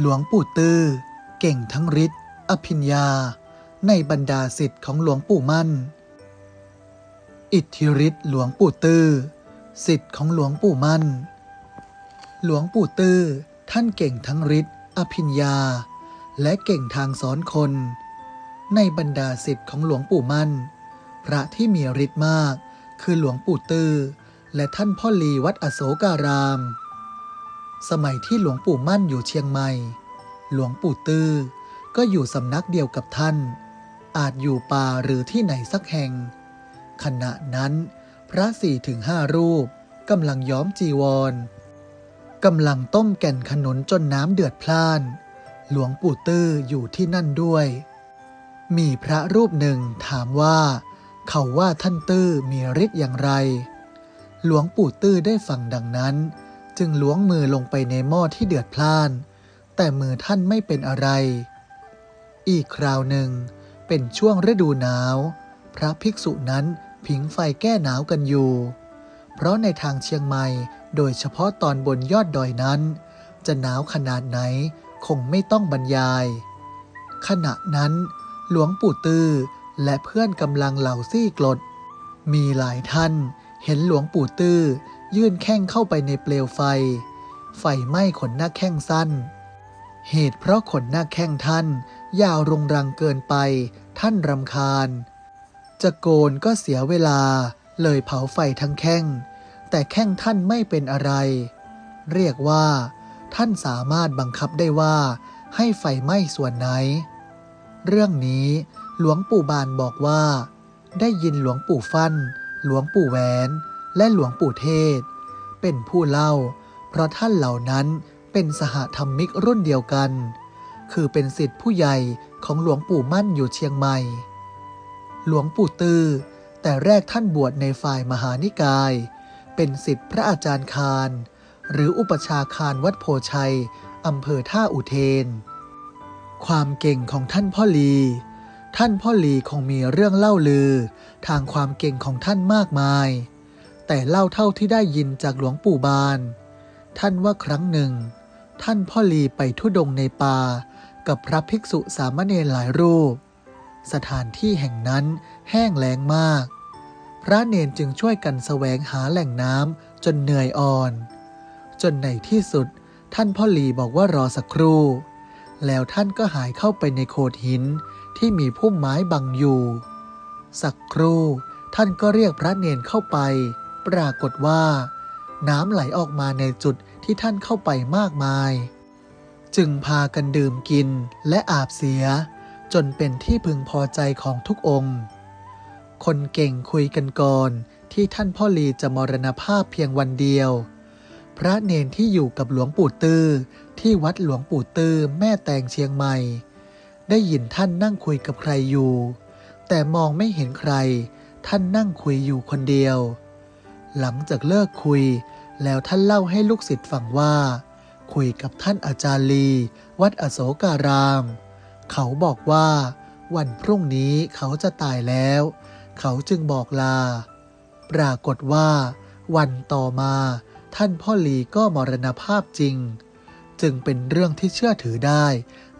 หลวงปู่ตื้อ เก่งทั้งฤทธิ์อภิญญา ในบรรดาสิทธิ์ของหลวงปู่มั่น อิทธิฤทธิ์หลวงปู่ตื้อ สิทธิ์ของหลวงปู่มั่น หลวงปู่ตื้อ ท่านเก่งทั้งฤทธิ์อภิญญา และเก่งทางสอนคน ในบรรดาสิทธิ์ของหลวงปู่มั่น พระที่มีฤทธิ์มากคือหลวงปู่ตื้อ และท่านพ่อลีวัดอโศการาม สมัยที่หลวงปู่มั่นอยู่เชียงใหม่ หลวงปู่ตื้อก็อยู่สำนักเดียวกับท่าน อาจอยู่ป่าหรือที่ไหนสักแห่ง ขณะนั้นพระสี่ถึงห้ารูปกำลังย้อมจีวรกำลังต้มแก่นขนุนจนน้ำเดือดพล่าน หลวงปู่ตื้ออยู่ที่นั่นด้วย มีพระรูปหนึ่งถามว่า เขาว่าท่านตื้อมีฤทธิ์อย่างไร หลวงปู่ตื้อได้ฟังดังนั้น จึงล้วงมือลงไปในหม้อที่เดือดพล่าน แต่มือท่านไม่เป็นอะไร อีกคราวหนึ่ง เป็นช่วงฤดูหนาว พระภิกษุนั้นผิงไฟแก้หนาวกันอยู่ เพราะในทางเชียงใหม่โดยเฉพาะตอนบนยอดดอยนั้น จะหนาวขนาดไหนคงไม่ต้องบรรยาย ขณะนั้น หลวงปู่ตื้อและเพื่อนกำลังเหล่าซี่กลด มีหลายท่านเห็นหลวงปู่ตื้อ ยื่นแข้งเข้าไปในเปลวไฟ ไฟไหม้ขนหน้าแข้งสั้น เหตุเพราะขนหน้าแข้งท่าน ยาวรงรังเกินไป ท่านรำคาญ จะโกนก็เสียเวลา เลยเผาไฟทั้งแข้ง แต่แข้งท่านไม่เป็นอะไร เรียกว่า ท่านสามารถบังคับได้ว่า ให้ไฟไหม้ส่วนไหน เรื่องนี้หลวงปู่บานบอกว่า ได้ยินหลวงปู่ฟัน่น หลวงปู่แหวน และหลวงปู่เทศ เป็นผู้เล่า เพราะท่านเหล่านั้นเป็นสหธรรมิกรุ่นเดียวกัน คือเป็นสิทธิผู้ใหญ่ของหลวงปู่มั่นอยู่เชียงใหม่ หลวงปู่ตื้อแต่แรกท่านบวชในฝ่ายมหานิกาย เป็นสิทธิพระอาจารย์คาร หรืออุปชาคารวัดโพชัยอำเภอท่าอุเทน ความเก่งของท่านพ่อลี ท่านพ่อลีคงมีเรื่องเล่าลือ ทางความเก่งของท่านมากมาย แต่เล่าเท่าที่ได้ยินจากหลวงปู่บาน ท่านว่าครั้งหนึ่ง ท่านพ่อลีไปทุดงในป่า กับพระภิกษุสามเณรหลายรูป สถานที่แห่งนั้นแห้งแล้งมาก พระเนนจึงช่วยกันแสวงหาแหล่งน้ำจนเหนื่อยอ่อน จนในที่สุด ท่านพ่อลีบอกว่ารอสักครู่ แล้วท่านก็หายเข้าไปในโขดหินที่มีพุ่มไม้บังอยู่ สักครู่ท่านก็เรียกพระเนนเข้าไป ปรากฏว่า น้ำไหลออกมาในจุดที่ท่านเข้าไปมากมาย จึงพากันดื่มกินและอาบเสีย จนเป็นที่พึงพอใจของทุกองค์ คนเก่งคุยกันก่อนที่ท่านพ่อลีจะมรณภาพเพียงวันเดียว พระเนนที่อยู่กับหลวงปู่ตื้อที่วัดหลวงปู่ตื้อแม่แตงเชียงใหม่ ได้ยินท่านนั่งคุยกับใครอยู่ แต่มองไม่เห็นใคร ท่านนั่งคุยอยู่คนเดียว หลังจากเลิกคุย แล้วท่านเล่าให้ลูกศิษย์ฟังว่า คุยกับท่านอาจารย์ลี วัดอโศการาม เขาบอกว่า วันพรุ่งนี้เขาจะตายแล้ว เขาจึงบอกลา ปรากฏว่า วันต่อมา ท่านพ่อลีก็มรณภาพจริง จึงเป็นเรื่องที่เชื่อถือได้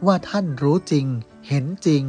ว่าท่านรู้จริง เห็นจริง